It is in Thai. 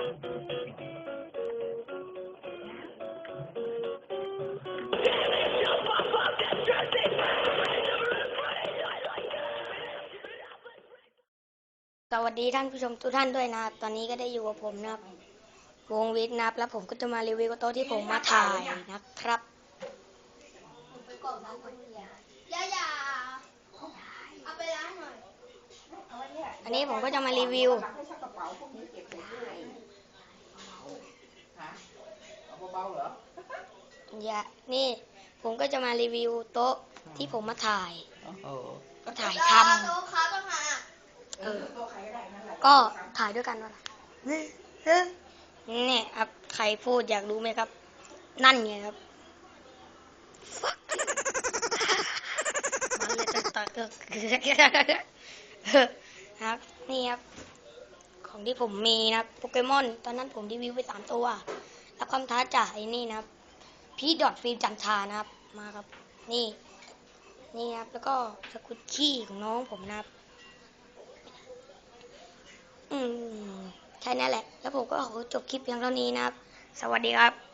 สวัสดีท่านผู้ชมทุกท่านด้วยนะครับตอนนี้ก็ได้อยู่กับผมนะครับวงวิทย์นะครับแล้วผมก็จะมารีวิวโต๊ะที่ผมมาถ่ายนะครับอย่าอย่าเอาไปล้างหน่อยอันนี้ผมก็จะมารีวิว ให้ชักกระเป๋าพวกนี้เก็บไว้ให้ฮะ เอาเบาๆเหรออย่านี่ ผมก็จะมารีวิวโต๊ะที่ผมมาถ่าย โอ้โหก็ถ่ายทโต๊ะค้าต้องหาอะำเออตัวใครก็ได้นั่นแหละก็ถ่ายด้วยกันวะล่ะนี่ครับใครพูดอยากรู้ไหมครับ นั่นไงครับ มันเลยจะตัดก็ครับ นี่ครับ ของที่ผมมีนะครับ โปเกมอน ตอนนั้นผมรีวิวไปสามตัว แล้วคำท้าจากไอ้นี่นะครับพี่ดอทฟิล์มจันทานะครับ มาครับ นี่ นี่ครับ แล้วก็สกุตขี้ของน้องผมนะครับ อืม ใช่นั่นแหละ แล้วผมก็ขอจบคลิปเพียงเท่านี้นะครับ สวัสดีครับ